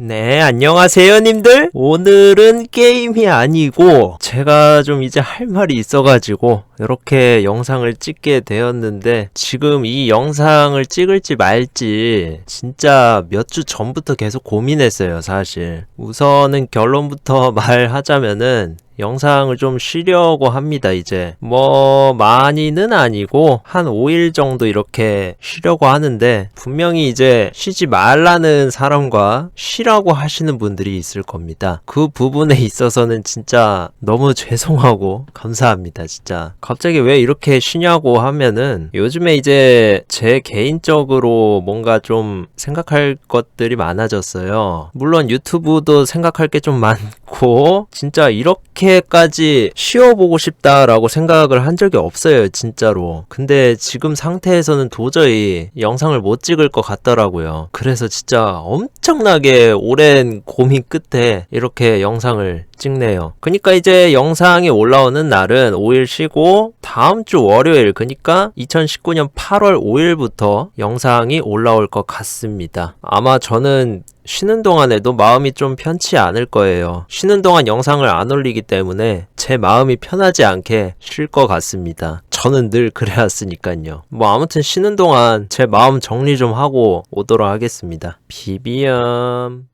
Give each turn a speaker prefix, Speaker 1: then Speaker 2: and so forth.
Speaker 1: 네, 안녕하세요, 님들. 오늘은 게임이 아니고, 제가 좀 이제 할 말이 있어가지고, 이렇게 영상을 찍게 되었는데, 지금 이 영상을 찍을지 말지, 진짜 몇 주 전부터 계속 고민했어요, 사실. 우선은 결론부터 말하자면은, 영상을 좀 쉬려고 합니다, 이제. 뭐, 많이는 아니고, 한 5일 정도 이렇게 쉬려고 하는데, 분명히 이제 쉬지 말라는 사람과 쉬라고 하시는 분들이 있을 겁니다. 그 부분에 있어서는 진짜 너무 죄송하고, 감사합니다, 진짜. 갑자기 왜 이렇게 쉬냐고 하면은, 요즘에 이제 제 개인적으로 뭔가 좀 생각할 것들이 많아졌어요. 물론 유튜브도 생각할 게 좀 많고, 진짜 이렇게까지 쉬어보고 싶다라고 생각을 한 적이 없어요, 진짜로. 근데 지금 상태에서는 도저히 영상을 못 찍을 것 같더라고요. 그래서 진짜 엄청나게 오랜 고민 끝에 이렇게 영상을 찍네요. 그니까 이제 영상이 올라오는 날은 5일 쉬고 다음 주 월요일 그니까 2019년 8월 5일부터 영상이 올라올 것 같습니다. 아마 저는 쉬는 동안에도 마음이 좀 편치 않을 거예요. 쉬는 동안 영상을 안 올리기 때문에 제 마음이 편하지 않게 쉴 것 같습니다. 저는 늘 그래왔으니까요. 뭐 아무튼 쉬는 동안 제 마음 정리 좀 하고 오도록 하겠습니다. 비비엄.